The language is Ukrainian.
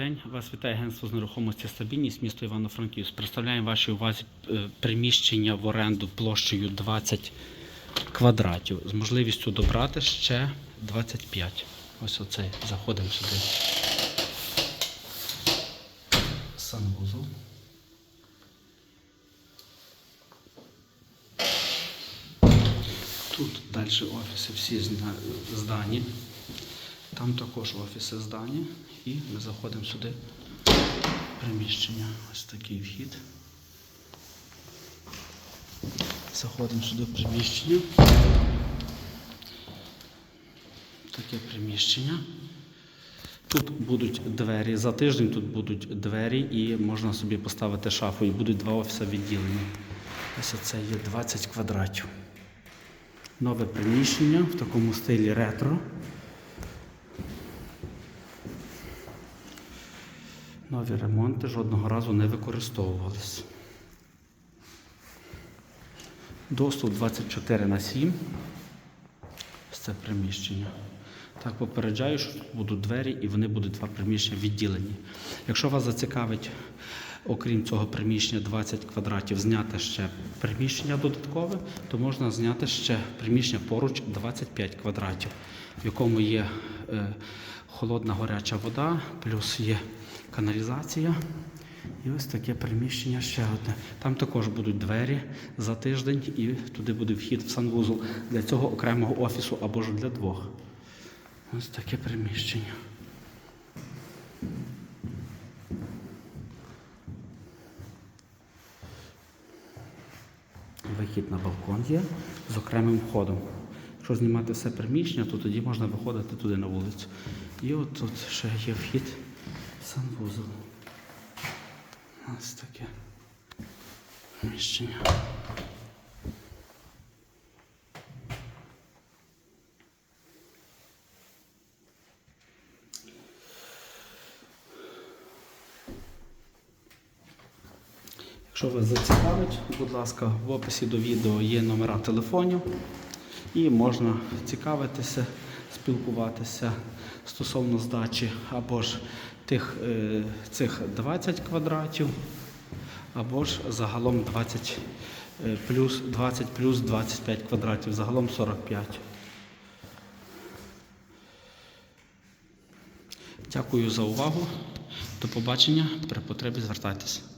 день. Вас вітає агентство з нерухомості стабільність місто Івано-Франківськ. Представляємо вашій увазі е, приміщення в оренду площею 20 квадратів з можливістю добрати ще 25. Ось оцей. Заходимо сюди. Санвузол. Тут далі офіси всі здані. Там також офіси здані. І ми заходимо сюди. Приміщення. Ось такий вхід. Заходимо сюди в приміщення. Таке приміщення. Тут будуть двері. За тиждень тут будуть двері і можна собі поставити шафу. І будуть два офіси відділені. Ось це є 20 квадратів. Нове приміщення в такому стилі ретро. Нові ремонти жодного разу не використовувались. Доступ 24 на 7. Ось Це приміщення. Так, попереджаю, що будуть двері і вони будуть два приміщення відділені. Якщо вас зацікавить, окрім цього приміщення 20 квадратів, зняти ще приміщення додаткове, то можна зняти ще приміщення поруч 25 квадратів, в якому є е, холодна гаряча вода, плюс є каналізація. І ось таке приміщення ще одне. Там також будуть двері за тиждень, і туди буде вхід в санвузол для цього окремого офісу або ж для двох. Ось таке приміщення. Вихід на балкон є з окремим входом. Якщо знімати все приміщення, то тоді можна виходити туди на вулицю. І от тут ще є вхід в санвузол. Ось таке приміщення. Якщо вас зацікавить, будь ласка, в описі до відео є номера телефонів і можна цікавитися, спілкуватися стосовно здачі або ж тих, е, цих 20 квадратів, або ж загалом 20 е, плюс 20 плюс 25 квадратів, загалом 45. Дякую за увагу. До побачення. При потребі звертайтеся.